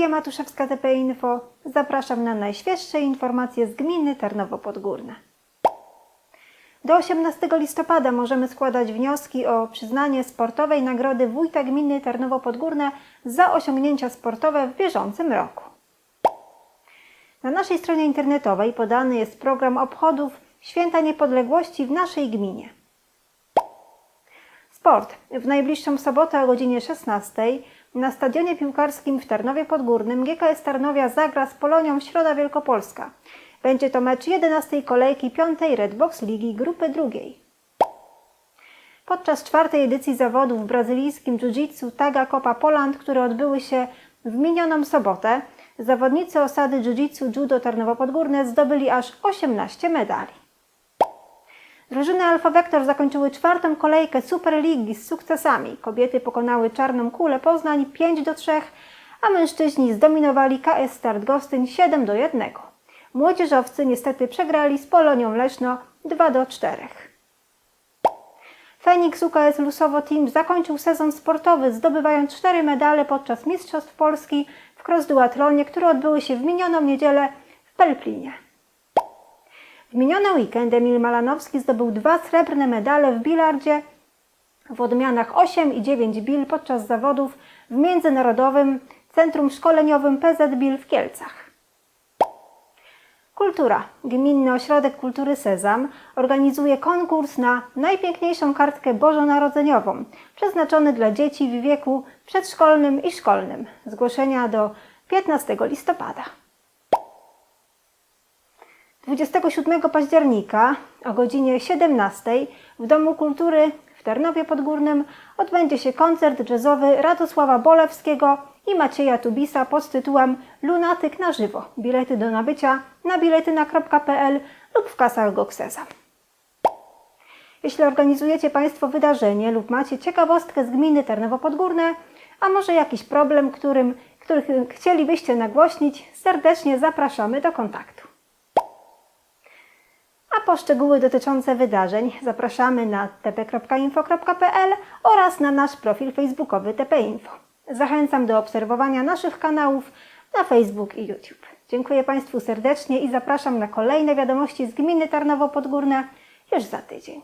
Julia Matuszewska, TP Info. Zapraszam na najświeższe informacje z gminy Tarnowo Podgórne. Do 18 listopada możemy składać wnioski o przyznanie sportowej nagrody Wójta Gminy Tarnowo Podgórne za osiągnięcia sportowe w bieżącym roku. Na naszej stronie internetowej podany jest program obchodów Święta Niepodległości w naszej gminie. Sport. W najbliższą sobotę o godzinie 16 na stadionie piłkarskim w Tarnowie Podgórnym GKS Tarnowia zagra z Polonią Środa Wielkopolska. Będzie to mecz 11 kolejki 5 Redbox Ligi Grupy drugiej. Podczas czwartej edycji zawodów w brazylijskim jiu-jitsu Taga Copa Poland, które odbyły się w minioną sobotę, zawodnicy osady jiu-jitsu Judo Tarnowo Podgórne zdobyli aż 18 medali. Drużyny Alfa Vector zakończyły czwartą kolejkę Superligi z sukcesami. Kobiety pokonały Czarną Kulę Poznań 5 do 3, a mężczyźni zdominowali KS Start Gostyń 7 do 1. Młodzieżowcy niestety przegrali z Polonią Leszno 2 do 4. Feniks UKS Lusowo Team zakończył sezon sportowy, zdobywając cztery medale podczas Mistrzostw Polski w cross-duathlonie, które odbyły się w minioną niedzielę w Pelplinie. W miniony weekend Emil Malanowski zdobył dwa srebrne medale w bilardzie w odmianach 8 i 9 bil podczas zawodów w Międzynarodowym Centrum Szkoleniowym PZ Bil w Kielcach. Kultura. Gminny Ośrodek Kultury Sezam organizuje konkurs na najpiękniejszą kartkę bożonarodzeniową, przeznaczony dla dzieci w wieku przedszkolnym i szkolnym. Zgłoszenia do 15 listopada. 27 października o godzinie 17 w Domu Kultury w Tarnowie Podgórnym odbędzie się koncert jazzowy Radosława Bolewskiego i Macieja Tubisa pod tytułem Lunatyk na żywo. Bilety do nabycia na biletyna.pl lub w kasach Gokseza. Jeśli organizujecie Państwo wydarzenie lub macie ciekawostkę z gminy Tarnowo Podgórne, a może jakiś problem, którym, chcielibyście nagłośnić, serdecznie zapraszamy do kontaktu. Po szczegóły dotyczące wydarzeń zapraszamy na tp.info.pl oraz na nasz profil facebookowy TPInfo. Zachęcam do obserwowania naszych kanałów na Facebook i YouTube. Dziękuję Państwu serdecznie i zapraszam na kolejne wiadomości z gminy Tarnowo Podgórne już za tydzień.